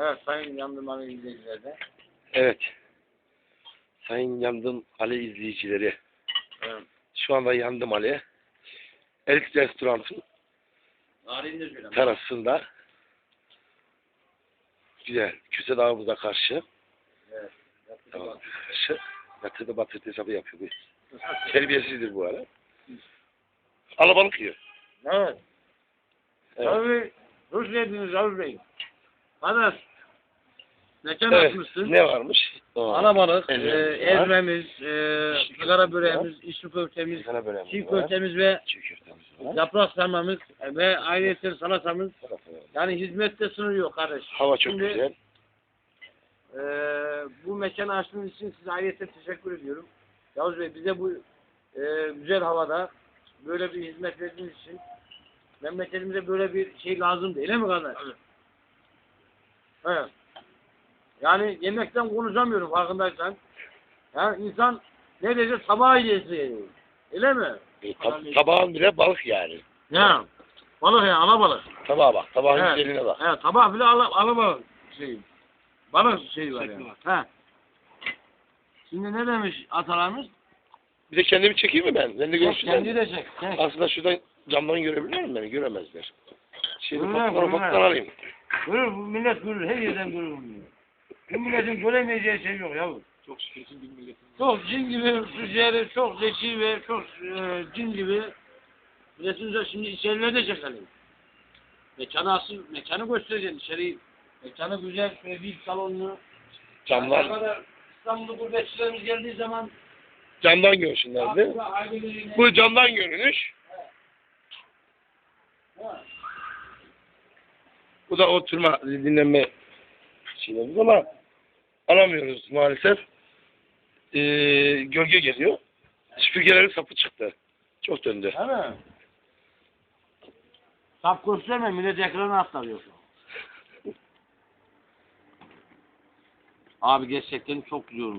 Evet Sayın Yandırmalı izleyicilerden. Evet. Sayın Yandım Ali izleyicileri. Evet. Şu anda Yandım Ali. Elit Restorant'ın terasında güzel. Küse dağımıza karşı. Evet. Tamam. Karşı. Yatırdı batırdı hesabı yapıyor. Terbiyesizdir bu ara. Alabalık yiyor. Evet. Evet. Tabii. Hoş geldiniz Yavuz Bey. Kardeş. Mekan Evet. açmışsın. Ne varmış? Alabalık, e, Ezmemiz var. ezmemiz, e, sigara böreğimiz, içli köftemiz, çiğ köftemiz ve Çiğ köftemiz var. yaprak sarmamız ve ayrıca salatamız. Yani hizmette sınır yok kardeş. Hava çok Şimdi- güzel. Ee, bu mekanı açtığınız için size ayrıca teşekkür ediyorum. Yavuz Bey bize bu e, güzel havada böyle bir hizmet verdiğiniz için memleketimize böyle bir şey lazım değil mi kardeş? Evet. Yani yemekten konuşamıyorum farkındaysan. Yani insan ne diyecek sabah yiyesi. Öyle mi? Tab- tabağın bile balık yani. Ya. Balık ya alabalık. Tabağa bak. Tabağın Evet. güzelliğine bak. Evet sabah bile ala, alabalık şey. Balık şey var yani. He. Şimdi ne demiş atalarımız? Bir de kendimi çekeyim mi ben? Ben de görsünler. Kendi de çek. çek. Aslında şuradan camdan görebiliyor muyum beni? Göremezler. Şimdi görürler. alayım. Görür, bu millet görür, her yerden görür bunu. Bu milletin göremeyeceği şey yok yavrum. Çok şükür ki bir milletin Çok cin gibi, Türkçeleri çok zeki ve çok e, cin gibi. Milletin şimdi içerileri de çekelim. Mekanı asıl, mekanı göstereceksin içeriği. Mekanı güzel, şöyle bir salonlu. Ne Camdan, kadar İstanbul'da gurbetçilerimiz geldiği zaman camdan görsünler değil mi? ailelerine... Bu camdan görünüş. Bu da oturma, dinlenme şeylerimiz ama alamıyoruz maalesef. Ee, gölge geliyor. Süpürgelerin sapı çıktı. Çok döndü. Değil mi? Sap gösterme, millet ekrana aktarıyor şu an. Abi gerçekten çok güzel olmuş.